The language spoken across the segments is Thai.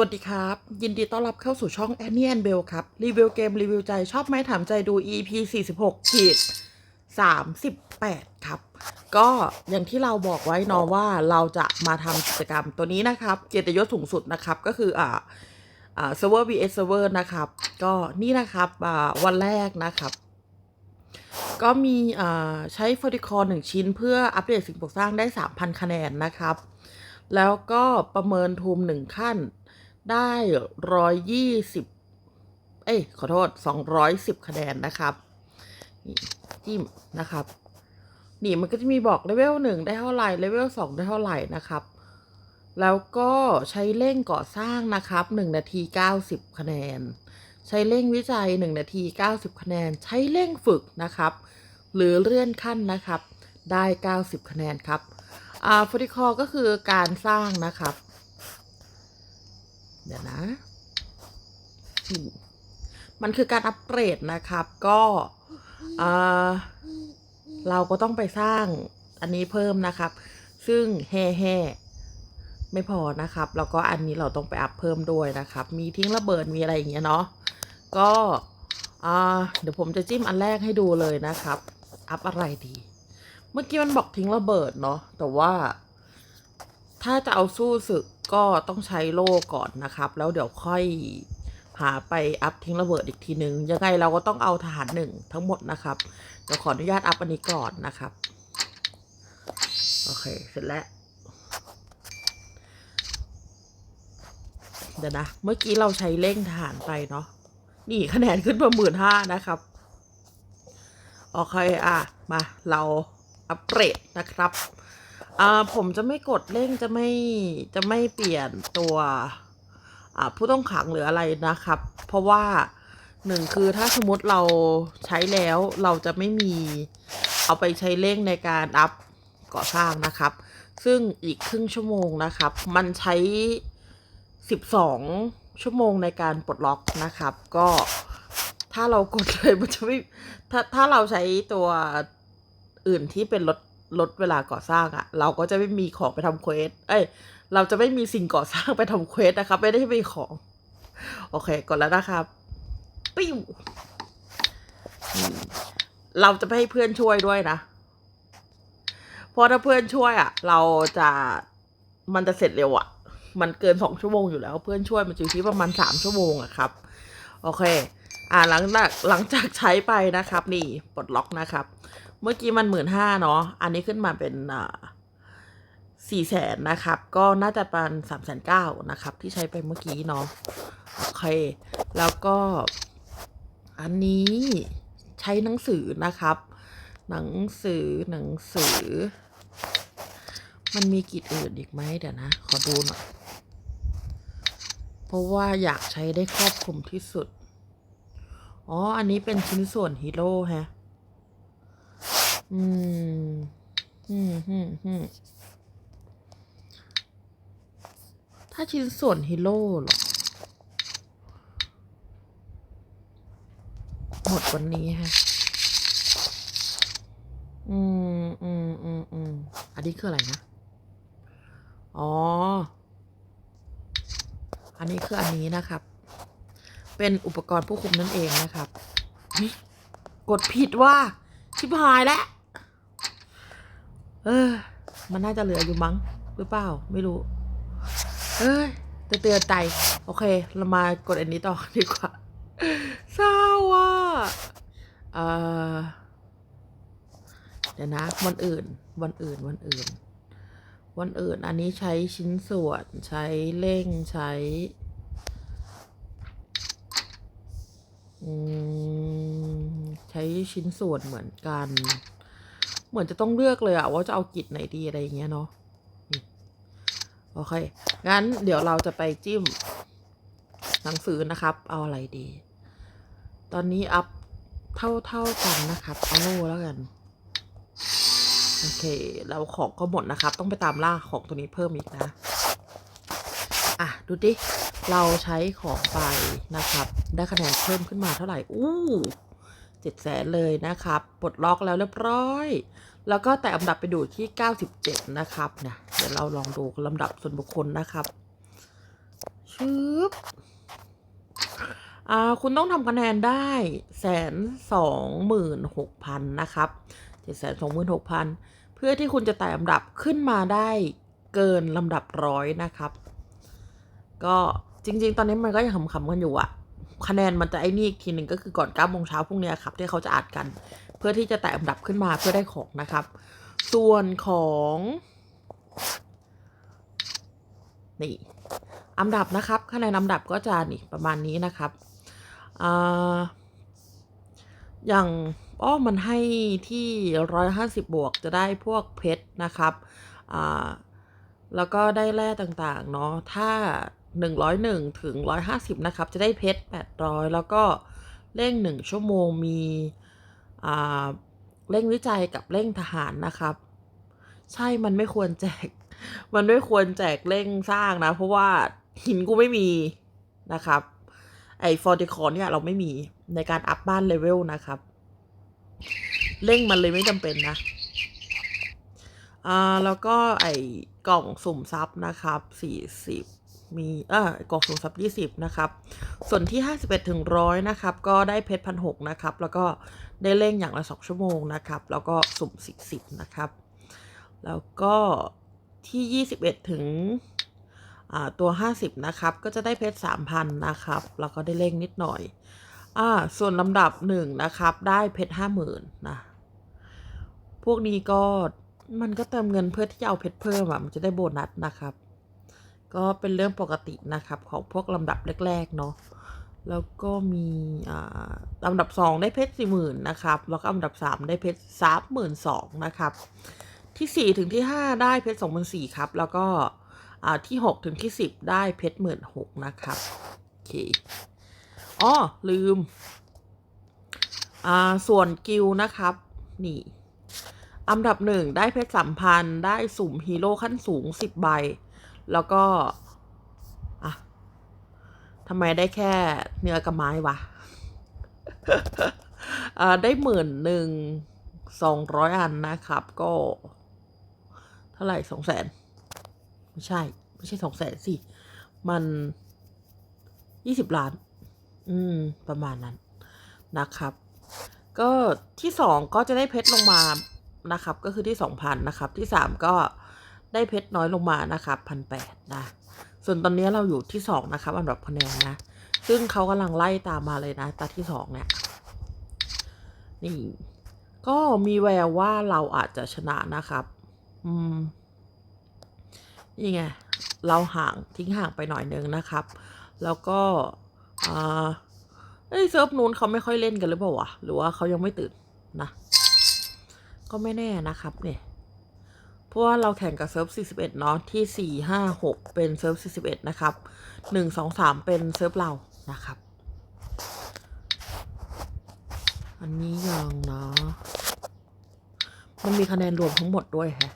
วัสดีครับ ยินดีต้อนรับเข้าสู่ช่อง Annie and Bell ครับ รีวิวเกม รีวิวใจชอบไหมถามใจดู EP 46ขีด38 ครับ ก็อย่างที่เราบอกไว้เนอะว่าเราจะมาทำกิจกรรมตัวนี้นะครับ เกียรติยศสูงสุดนะครับ ก็คืออ่าอ่า server vs server นะครับ ก็นี่นะครับอ่าวันแรกนะครับ ก็มีอ่าใช้ฟอร์ติคอร์หนึ่งชิ้น เพื่ออัปเดตสิ่งปลูกสร้างได้ 3,000 คะแนนนะครับ แล้วก็ประเมินทูมหนึ่งขั้น ได้ร้อยยี่สิบเอ้ยขอโทษสองร้อยสิบคะแนนนะครับจิ้มนะครับ นี่มันก็จะมีบอกเลเวลหนึ่งได้เท่าไหร่เลเวลสองได้เท่าไหร่นะครับ แล้วก็ใช้เร่งก่อสร้างนะครับหนึ่งนาทีเก้าสิบคะแนน ใช้เร่งวิจัยหนึ่งนาทีเก้าสิบคะแนน ใช้เร่งฝึกนะครับ หรือเลื่อนขั้นนะครับ ได้เก้าสิบคะแนนครับอ่าฟอร์ติคอก็คือการสร้างนะครับ เดี๋ยวนะอืมมันคือการอัปเกรดนะครับ ก็เราก็ต้องไปสร้างอันนี้เพิ่มนะครับ ซึ่งแห่แห่ไม่พอนะครับ แล้วก็อันนี้เราต้องไปอัพเพิ่มด้วยนะครับ มีทิ้งระเบิดมีอะไรอย่างเงี้ยเนาะก็เดี๋ยวผมจะจิ้มอันแรกให้ดูเลยนะครับ อัพอะไรดี เมื่อกี้มันบอกทิ้งระเบิดเนาะแต่ว่า ถ้าจะเอาสู้ศึก ก็ต้องใช้โล่ก่อนนะครับ แล้วเดี๋ยวค่อยหาไปอัพทิ้งระเบิดอีกทีนึง ยังไงเราก็ต้องเอาทหารหนึ่งทั้งหมดนะครับเดี๋ยวขออนุญาตอัพอันนี้ก่อนนะครับ โอเค เสร็จแล้ว เดี๋ยวนะ เมื่อกี้เราใช้เร่งทหารไปเนาะ นี่คะแนนขึ้นมาหมื่นห้านะครับ โอเค อะ มาเราอัปเกรดนะครับ อ่าผมจะไม่กดเร่งจะไม่จะไม่เปลี่ยนตัวอ่าผู้ต้องขังหรืออะไรนะครับ เพราะว่าหนึ่งคือถ้าสมมติเราใช้แล้วเราจะไม่มีเอาไปใช้เร่งในการอัพก่อสร้างนะครับ ซึ่งอีกครึ่งชั่วโมงนะครับ มันใช้ 12 ชั่วโมงในการปลดล็อกนะครับ ก็ถ้าเรากดเลยมันจะไม่ถ้าถ้าเราใช้ตัวอื่นที่เป็นลด ลดเวลาก่อสร้างอะเราก็จะไม่มีของไปทำเควสเอ้ย เราจะไม่มีสิ่งก่อสร้างไปทำเควสนะครับ ไม่ได้มีของ โอเคกดแล้วนะครับปิ้วเราจะไม่ให้เพื่อนช่วยด้วยนะ เพราะถ้าเพื่อนช่วยอะเราจะมันจะเสร็จเร็วอะมันเกินสองชั่วโมงอยู่แล้ว เพื่อนช่วยมันอยู่ที่ประมาณสามชั่วโมงอะครับ โอเค อ่าหลังจากหลังจากใช้ไปนะครับ นี่ปลดล็อกนะครับ เมื่อกี้มันหมื่นห้าเนาะ อันนี้ขึ้นมาเป็นสี่แสนนะครับ ก็น่าจะประมาณสามแสนเก้านะครับ ที่ใช้ไปเมื่อกี้เนาะ โอเค แล้วก็ อันนี้ใช้หนังสือนะครับ หนังสือหนังสือ มันมีกิจอื่นอีกไหมเดี๋ยวนะ ขอดูหน่อย เพราะว่าอยากใช้ได้ครอบคลุมที่สุด อ๋อ อันนี้เป็นชิ้นส่วนฮีโร่ฮะ อืม อืมอืมอืมถ้าชิ้นส่วนฮีโร่เหรอ หมดวันนี้ฮะอืมอืมอืมอืมอันนี้คืออะไรนะ อ๋อ อันนี้คืออันนี้นะครับ เป็นอุปกรณ์ผู้คุมนั่นเองนะครับ กดผิดว่า ชิบหายแล้ว เออ มันน่าจะเหลืออยู่มั้งหรือเปล่า ไม่รู้ เอ้ยจะเตือนใจ โอเค เรามากดอันนี้ต่อดีกว่าเศร้าอะเออเดี๋ยวนะ วันอื่น วันอื่น วันอื่น วันอื่น อันนี้ใช้ชิ้นส่วน ใช้เร่ง ใช้อืมใช้ชิ้นส่วนเหมือนกัน เหมือนจะต้องเลือกเลยอะว่าจะเอากิจไหนดีอะไรอย่างเงี้ยเนาะโอเค งั้นเดี๋ยวเราจะไปจิ้มหนังสือนะครับ เอาอะไรดี ตอนนี้อัพเท่าเท่ากันนะครับเอาโลแล้วกัน โอเคแล้วของก็หมดนะครับ ต้องไปตามล่าของตัวนี้เพิ่มอีกนะ อะ ดูดิ เราใช้ของไปนะครับ ได้คะแนนเพิ่มขึ้นมาเท่าไหร่ อู้ เจ็ดแสนเลยนะครับปลดล็อกแล้วเรียบร้อย แล้วก็แต่อันดับไปดูที่ 97 นะครับเนี่ยเดี๋ยวเราลองดูลำดับส่วนบุคคลนะครับชึบอ่าคุณต้องทำคะแนนได้แสนสองหมื่นหกพันนะครับเจ็ดแสนสองหมื่นหกพันเพื่อที่คุณจะไต่ลำดับขึ้นมาได้เกินลำดับร้อยนะครับ ก็จริง ๆ ตอนนี้มันก็ยังขำๆกันอยู่อะ คะแนนมันจะไอ้นี่อีกทีหนึ่งก็คือก่อน9ก้าโมงเช้าพรุ่งนี้ครับที่เขาจะอัดกัน เพื่อที่จะไต่ลำดับขึ้นมาเพื่อได้ของนะครับ ส่วนของนี่อันดับนะครับคะแนนอันดับก็จะนี่ประมาณนี้นะครับอ่าอย่างอ้อมันให้ที่ร้อยห้าสิบบวกจะได้พวกเพชรนะครับอ่าแล้วก็ได้แร่ต่างๆเนาะถ้า 101 ถึง 150 นะครับ จะได้เพชร 800 แล้วก็เร่ง 1 ชั่วโมงมีอ่าเร่งวิจัยกับเร่งทหารนะครับ ใช่มันไม่ควรแจก มันไม่ควรแจกเร่งสร้างนะ เพราะว่าหินกูไม่มีนะครับ ไอ้ฟอร์ติคอนเนี่ยเราไม่มีในการอัพบ้านเลเวลนะครับ เร่งมันเลยไม่จำเป็นนะอ่าแล้วก็ไอ้กล่องสุ่มทรัพย์นะครับสี่สิบ มีเออกล่องสุ่มทรัพย์ยี่สิบนะครับ ส่วนที่ห้าสิบเอ็ดถึงร้อยนะครับ ก็ได้เพชรพันหกนะครับ แล้วก็ได้เร่งอย่างละสองชั่วโมงนะครับ แล้วก็สุ่มสิบสิบนะครับ แล้วก็ที่21ถึงอ่าตัว50นะครับ ก็จะได้เพชร3,000นะครับ แล้วก็ได้เร่งนิดหน่อยอ่าส่วนลำดับ1นะครับ ได้เพชร50,000นะ พวกนี้ก็มันก็เติมเงินเพื่อที่จะเอาเพชรเพิ่มอะมันจะได้โบนัสนะครับ ก็เป็นเรื่องปกตินะครับ ของพวกลำดับแรก ๆ เนาะแล้วก็มีอ่าลำดับ 2 ได้เพชร40,000นนะครับ แล้วก็ลำดับ 3 ได้เพชร32,000นสองนะครับ ที่ 4 ถึงที่ 5 ได้เพชร24,000ครับ แล้วก็อ่าที่ 6 ถึงที่ 10 ได้เพชร16,000นะครับโอเคอ๋อลืมอ่าส่วนกิลนะครับ นี่อันดับ1ได้เพชร3,000ได้สุ่มฮีโร่ขั้นสูง10ใบ แล้วก็อะทำไมได้แค่เนื้อกับไม้วะได้หมื่นหนึ่งสองร้อยอันนะครับ ก็ เท่าไหร่สองแสนไม่ใช่ ไม่ใช่สองแสนสิ มันยี่สิบล้าน อืม ประมาณนั้นนะครับ ก็ที่สองก็จะได้เพชรลงมานะครับ ก็คือที่สองพันนะครับ ที่สามก็ ได้เพชรน้อยลงมานะครับพันแปดนะ ส่วนตอนนี้เราอยู่ที่สองนะครับอันดับคะแนนนะ ซึ่งเขากำลังไล่ตามมาเลยนะตาที่สองเนี่ย นี่ ก็มีแววว่าเราอาจจะชนะนะครับ อืม นี่ไง เราห่างทิ้งห่างไปหน่อยนึงนะครับ แล้วก็อ่าเอ้ยเซิร์ฟนู้นเขาไม่ค่อยเล่นกันหรือเปล่าวะ หรือว่าเขายังไม่ตื่นนะ ก็ไม่แน่นะครับเนี่ย เพราะว่าเราแข่งกับเซิร์ฟ 41 เนาะที่ 4 5 6 เป็นเซิร์ฟ 41 นะครับ 1 2 3 เป็นเซิร์ฟเรานะครับ อันนี้ยังนะมันมีคะแนนรวมทั้งหมดด้วยฮะ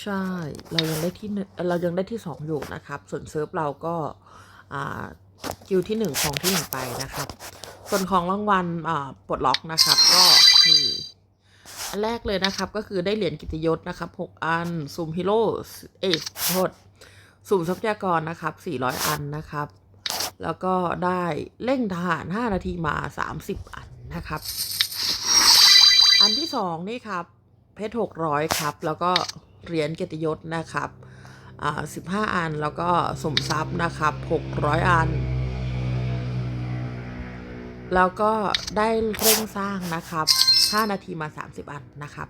ใช่ เรายังได้ที่หนึ่งเรายังได้ที่สองอยู่นะครับ ส่วนเซิร์ฟเราก็อ่าคิวที่หนึ่งของที่หนึ่งไปนะครับ ส่วนของรางวัลปลดล็อกนะครับ ก็นี่ อันแรกเลยนะครับ ก็คือได้เหรียญกิติยศนะครับหกอัน สุ่มฮีโร่เอยโทษสุ่มทรัพยากรนะครับ 400 อันนะครับ แล้วก็ได้เร่งทหาร 5 นาทีมา 30 อันนะครับ อันที่สองนี่ครับ เพชร 600 ครับ แล้วก็เหรียญเกียรติยศนะครับ อ่า 15 อัน แล้วก็สมทรัพย์นะครับ 600 อัน แล้วก็ได้เร่งสร้างนะครับ 5 นาทีมา 30 อันนะครับ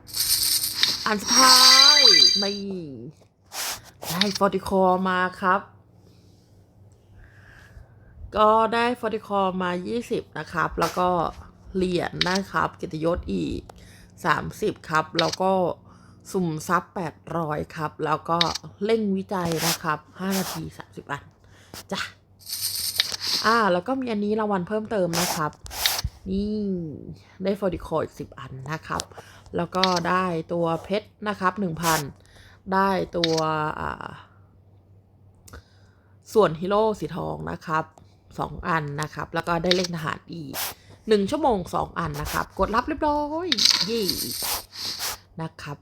อันสุดท้ายนี่ได้ฟอร์ติคอร์มาครับ ก็ได้ฟอร์ติคอร์มา 20 นะครับ แล้วก็เหรียญนะครับกียรติยศอีก 30 ครับ แล้วก็สุ่มทรัพย์800 ครับ แล้วก็เร่งวิจัยนะครับ 5 นาที 30 อันจ้ะ อ่า แล้วก็มีอันนี้รางวัลเพิ่มเติมนะครับ นี่ได้ฟอร์ดิคอร์อีก10อันนะครับ แล้วก็ได้ตัวเพชรนะครับ1,000ได้ตัวอ่าส่วนฮีโร่สีทองนะครับ2อันนะครับ แล้วก็ได้เล่นทหารอีก1ชั่วโมง2อันนะครับ กดรับเรียบร้อยยี่นะครับ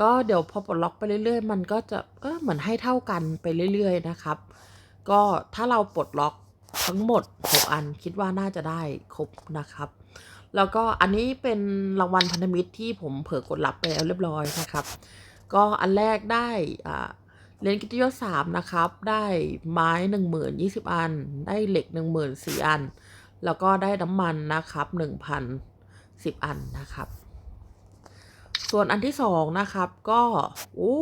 ก็เดี๋ยวพอปลดล็อกไปเรื่อยๆ มันก็จะเออเหมือนให้เท่ากันไปเรื่อยๆนะครับ ก็ถ้าเราปลดล็อก ทั้งหมด 6 อันคิดว่าน่าจะได้ครบนะครับ แล้วก็อันนี้เป็นรางวัลพันธมิตรที่ผมเผลอกดรับไปแล้วเรียบร้อยนะครับ ก็อันแรกได้อ่าเหรียญกิตยศสามนะครับ ได้ไม้หนึ่งหมื่นยี่สิบอัน ได้เหล็กหนึ่งหมื่นสี่อัน แล้วก็ได้น้ำมันนะครับหนึ่งพันสิบอันนะครับ ส่วนอันที่สองนะครับก็โอ้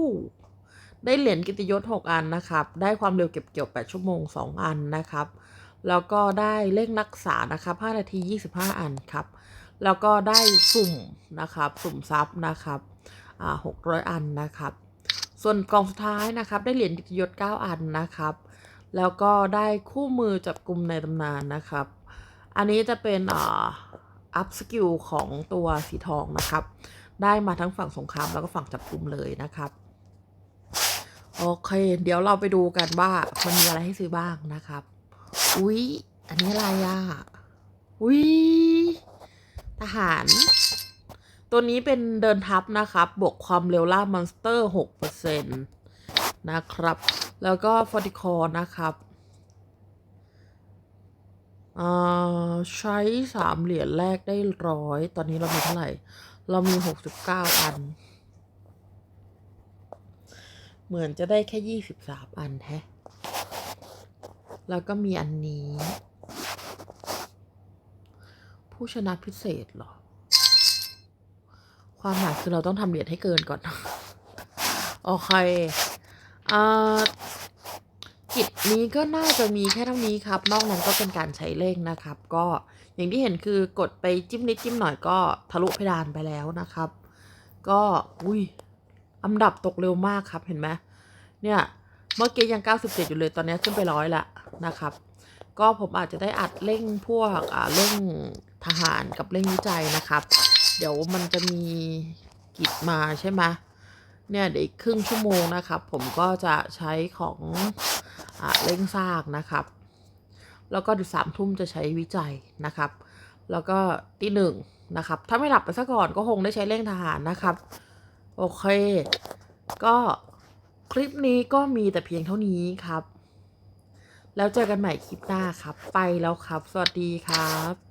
ได้เหรียญกิตยศ6อันนะครับ ได้ความเร็วเก็บเกี่ยว8ชั่วโมง2อันนะครับ แล้วก็ได้เร่งรักษานะครับ5นาที 25 อันครับ แล้วก็ได้สุ่มนะครับ สุ่มทรัพย์นะครับอ่า600 อันนะครับ ส่วนกล่องสุดท้ายนะครับ ได้เหรียญกิตยศ 9 อันนะครับ แล้วก็ได้คู่มือจับกลุ่มในตำนานนะครับ อันนี้จะเป็นอ่าอัพสกิลของตัวสีทองนะครับ ได้มาทั้งฝั่งสงครามแล้วก็ฝั่งจับกลุ่มเลยนะครับโอเค เดี๋ยวเราไปดูกันว่ามันมีอะไรให้ซื้อบ้างนะครับ อุ๊ย อันนี้อะไรอะ อุ๊ย ทหาร ตัวนี้เป็นเดินทัพนะครับ บวกความเร็วล่ามอนสเตอร์6%นนะครับ แล้วก็ฟอร์ติคอนะครับอ่าใช้สามเหรียญแรกได้ร้อย ตอนนี้เรามีเท่าไหร่ เรามี69อัน เหมือนจะได้แค่23อันแฮะ แล้วก็มีอันนี้ ผู้ชนะพิเศษเหรอ ความหมายคือเราต้องทำเหรียญให้เกินก่อน โอเคอ่ากิจนี้ก็น่าจะมีแค่เท่านี้ครับ นอกนั้นก็เป็นการใช้เลขนะครับ ก็อย่างที่เห็นคือกดไปจิ้มนิดจิ้มหน่อยก็ทะลุเพดานไปแล้วนะครับ ก็อุ้ยอันดับตกเร็วมากครับเห็นไหมเนี่ย เมื่อกี้ยัง 97 อยู่เลยตอนนี้ขึ้นไปร้อยละ นะครับ ก็ผมอาจจะได้อัดเร่งพวกเร่งทหารกับเร่งวิจัยนะครับ เดี๋ยวมันจะมีกิจมาใช่ไหมเนี่ยเดี๋ยวอีกครึ่งชั่วโมงนะครับ ผมก็จะใช้ของอเร่งซากนะครับ แล้วก็ดสามทุ่มจะใช้วิจัยนะครับ แล้วก็ตีหนึ่งนะครับ ถ้าไม่หลับไปซะก่อนก็คงได้ใช้เร่งทหารนะครับ โอเค ก็คลิปนี้ก็มีแต่เพียงเท่านี้ครับ แล้วเจอกันใหม่คลิปหน้าครับ ไปแล้วครับ สวัสดีครับ